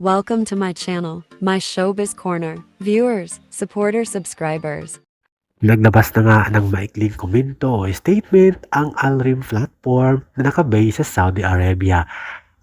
Welcome to my channel, my Showbiz Corner. Viewers, supporters, subscribers. Naglabas na nga ng maikling komento o statement ang Alrim platform na nakabase sa Saudi Arabia.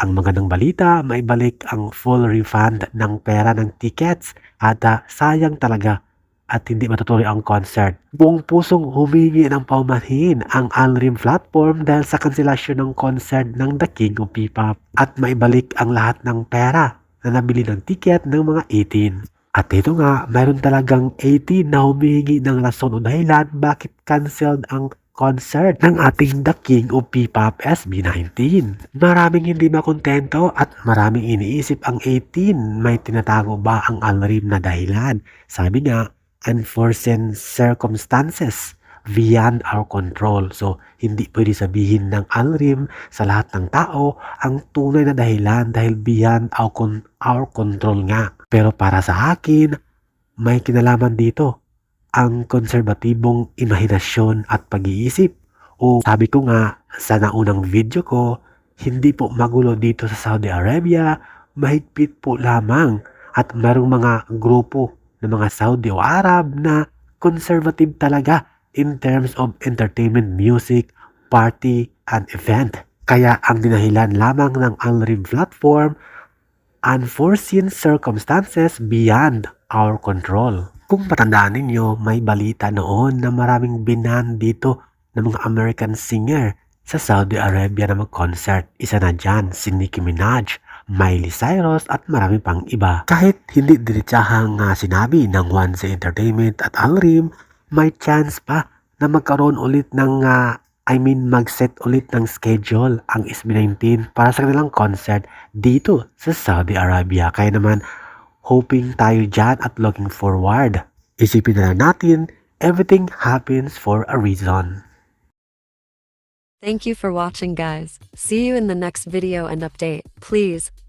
Ang magandang balita, maibalik ang full refund ng pera ng tickets at ah, sayang talaga at hindi matutuloy ang concert. Buong pusong humingi ng paumanhin ang Alrim platform dahil sa kanselasyon ng concert ng The King of P-pop at maibalik ang lahat ng pera na nabili ng ticket ng mga 18. At ito nga, mayroon talagang 18 na humihingi ng rason o dahilan bakit cancelled ang concert ng ating The King of P-pop SB19. Maraming hindi makontento at maraming iniisip ang 18. May tinatago ba ang Alrim na dahilan? Sabi nga, unforeseen circumstances beyond our control. So, hindi pwede sabihin ng Alrim sa lahat ng tao ang tunay na dahilan dahil beyond our, con- our control nga. Pero para sa akin, may kinalaman dito ang konserbatibong imahinasyon at pag-iisip. O sabi ko nga sa naunang video ko, hindi po magulo dito sa Saudi Arabia, mahigpit po lamang at merong mga grupo ng mga Saudi o Arab na conservative talaga in terms of entertainment, music, party, and event. Kaya ang dinahilan lamang ng Alrim platform unforeseen circumstances beyond our control. Kung matandaan ninyo, may balita noon na maraming binan dito ng mga American singer sa Saudi Arabia na mag-concert. Isa na dyan si Nicki Minaj, Miley Cyrus at marami pang iba. Kahit hindi diretsahang nga sinabi ng One Entertainment at Alrim, may chance pa na magkaroon ulit ng ah, I mean mag-set ulit ng schedule ang SB19 para sa kanilang concert dito sa Saudi Arabia. Kaya naman hoping tayo dyan at looking forward. Isipin na lang natin, everything happens for a reason. Thank you for watching, guys. See you in the next video and update. Please